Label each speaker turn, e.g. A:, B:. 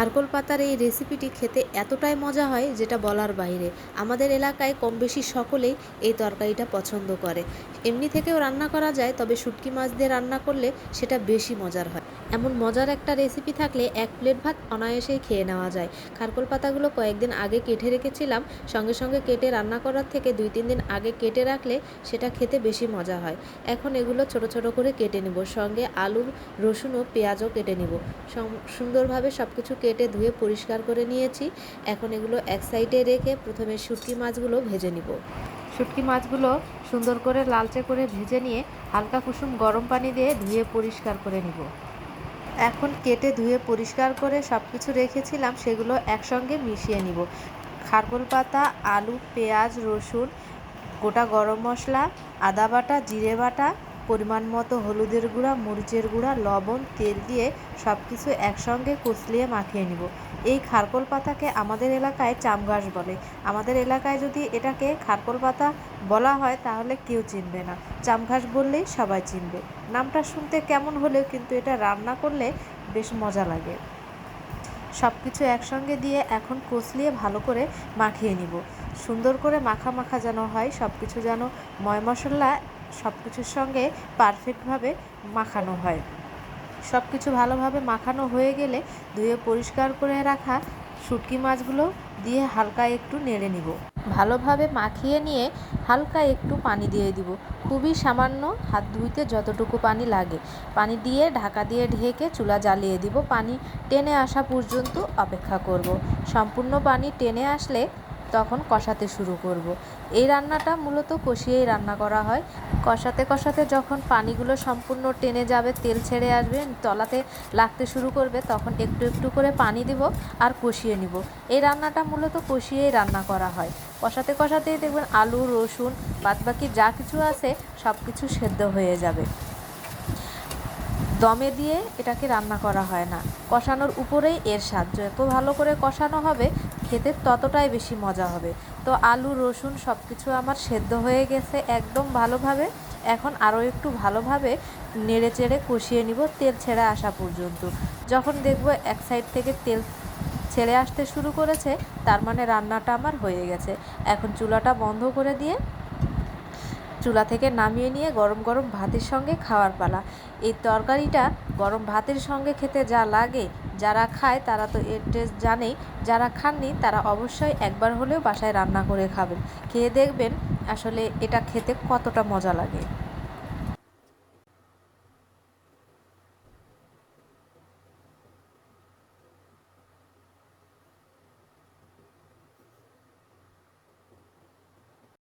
A: খারকোল পাতার এই রেসিপিটি খেতে এতটাই মজা হয় যেটা বলার বাইরে। আমাদের এলাকায় কম বেশি সকলেই এই তরকারিটা পছন্দ করে। এমনি থেকেও রান্না করা যায়, তবে শুটকি মাছ দিয়ে রান্না করলে সেটা বেশি মজার হয়। এমন মজার একটা রেসিপি থাকলে এক প্লেট ভাত অনায়াসেই খেয়ে নেওয়া যায়। খারকোল পাতাগুলো কয়েকদিন আগে কেটে রেখেছিলাম, সঙ্গে সঙ্গে কেটে রান্না করার থেকে দুই তিন দিন আগে কেটে রাখলে সেটা খেতে বেশি মজা হয়। এখন এগুলো ছোট ছোট করে কেটে নেব, সঙ্গে আলু, রসুন ও পেঁয়াজও কেটে নেব। সুন্দরভাবে সব কিছু কেটে ধুয়ে পরিষ্কার করে নিয়েছি। এখন এগুলো এক সাইডে রেখে প্রথমে শুটকি মাছগুলো ভেজে নিব। শুটকি মাছগুলো সুন্দর করে লালচে করে ভেজে নিয়ে হালকা কুসুম গরম পানি দিয়ে ধুয়ে পরিষ্কার করে নিব। এখন কেটে ধুয়ে পরিষ্কার করে সব কিছু রেখেছিলাম, সেগুলো একসঙ্গে মিশিয়ে নিব। খারকোল পাতা, আলু, পেঁয়াজ, রসুন, গোটা গরম মশলা, আদা বাটা, জিরে বাটা পরিমাণ মতো হলুদের গুঁড়া, মরিচের গুঁড়া, লবণ, তেল দিয়ে সব কিছু একসঙ্গে কুচলিয়ে মাখিয়ে নিব। এই খারকোল পাতাকে আমাদের এলাকায় চামগাছ বলে। আমাদের এলাকায় যদি এটাকে খারকোল পাতা বলা হয়, তাহলে কেউ চিনবে না। চামঘাস বললেই সবাই চিনবে। নামটা শুনতে কেমন হলেও কিন্তু এটা রান্না করলে বেশ মজা লাগে। সব কিছু একসঙ্গে দিয়ে এখন কষলিয়ে ভালো করে মাখিয়ে নিব। সুন্দর করে মাখা মাখা যেন হয় সব কিছু যেন ময় মশলা সব কিছুর সঙ্গে পারফেক্টভাবে মাখানো হয়। সব কিছু ভালোভাবে মাখানো হয়ে গেলে ধুয়ে পরিষ্কার করে রাখা শুটকি মাছগুলো দিয়ে হালকা একটু নেড়ে নিব। ভালোভাবে মাখিয়ে নিয়ে হালকা একটু পানি দিয়ে দিব। খুবই সামান্য হাত ধুইতে যতটুকু পানি লাগে। পানি দিয়ে ঢাকা দিয়ে ঢেকে চুলা জ্বালিয়ে দিব। পানি টেনে আসা পর্যন্ত অপেক্ষা করব। সম্পূর্ণ পানি টেনে আসলে তখন কষাতে শুরু করব। এই রান্নাটা মূলত কষিয়েই রান্না করা হয়। কষাতে কষাতে যখন পানিগুলো সম্পূর্ণ টেনে যাবে, তেল ছেড়ে আসবে, তলাতে লাগতে শুরু করবে, তখন একটু একটু করে পানি দিব আর কষিয়ে নিব। এই রান্নাটা মূলত কষিয়েই রান্না করা হয়। কষাতে কষাতেই দেখবেন আলু, রসুন, বাদবাকি যা কিছু আছে সব কিছু সেদ্ধ হয়ে যাবে। দমে দিয়ে এটাকে রান্না করা হয় না। কষানোর উপরেই এর স্বাদ। যত ভালো করে কষানো হবে খেতে ততটাই বেশি মজা হবে। তো আলু, রসুন সব কিছু আমার সেদ্ধ হয়ে গেছে একদম ভালোভাবে। এখন আরও একটু ভালোভাবে নেড়ে চেড়ে কষিয়ে নিব তেল ছেড়ে আসা পর্যন্ত। যখন দেখব এক সাইড থেকে তেল ছেড়ে আসতে শুরু করেছে, তার মানে রান্নাটা আমার হয়ে গেছে। এখন চুলাটা বন্ধ করে দিয়ে চুলা থেকে নামিয়ে নিয়ে গরম গরম ভাতের সঙ্গে খাওয়ার পালা। এই তরকারিটা গরম ভাতের সঙ্গে খেতে যা লাগে যারা খায় তারা তো এর টেস্ট জানেই, যারা খাননি তারা অবশ্যই একবার হলেও বাসায় রান্না করে খাবেন খেয়ে দেখবেন আসলে এটা খেতে কতটা মজা লাগে।